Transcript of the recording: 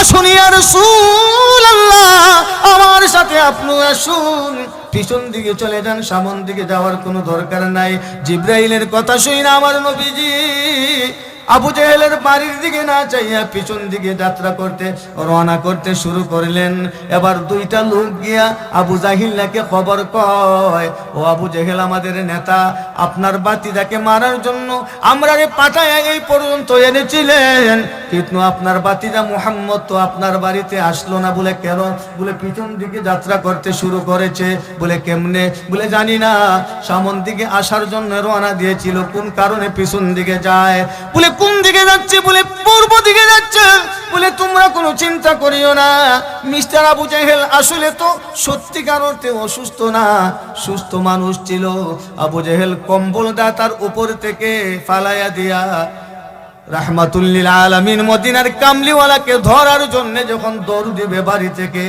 আসুন রসুল আল্লাহ, আমার সাথে আপনি আসুন। পিছন দিকে চলে যান, সামন দিকে যাওয়ার কোনো দরকার নাই। জিব্রাইলের কথা শুই আমার নবীজি আবু জেহেলের বাড়ির দিকে না চাইয়া পিছন দিকে যাত্রা করতে রওনা করতে শুরু করলেন। এবার দুইটা লোক গিয়া আবু জাহিল্লাকে খবর কয়, ও আবু জেহেল আমাদের নেতা, আপনার বাতিদাকে মারার জন্য আমরা রে পাঠায় এই পর্যন্ত এনেছিলেন। কিন্তু আপনার বাতিদা মুহাম্মদ তো আপনার বাড়িতে আসলো না বলে কেন? বলে পিছন দিকে যাত্রা করতে শুরু করেছে। বলে কেমনে? বলে জানি না, সামন দিকে আসার জন্য রওনা দিয়েছিল, কোন কারণে পিছন দিকে যায়? বলে কোন দিকে যাচ্ছে বলে পূর্ব দিকে যাচ্ছে বলে তোমরা কোনো চিন্তা করিও না। মিস্টার আবু জাহেল আসলে তো সত্যিকার অর্থে অসুস্থ না, সুস্থ মানুষ ছিল। আবু জাহেল কম্বল দা তার উপর থেকে ফালাইয়া দিয়া রাহমাতুল্লিল আলামিন মদিনার কামলিওয়ালাকে ধরার জন্য যখন দৌড় দিবে বাড়ি থেকে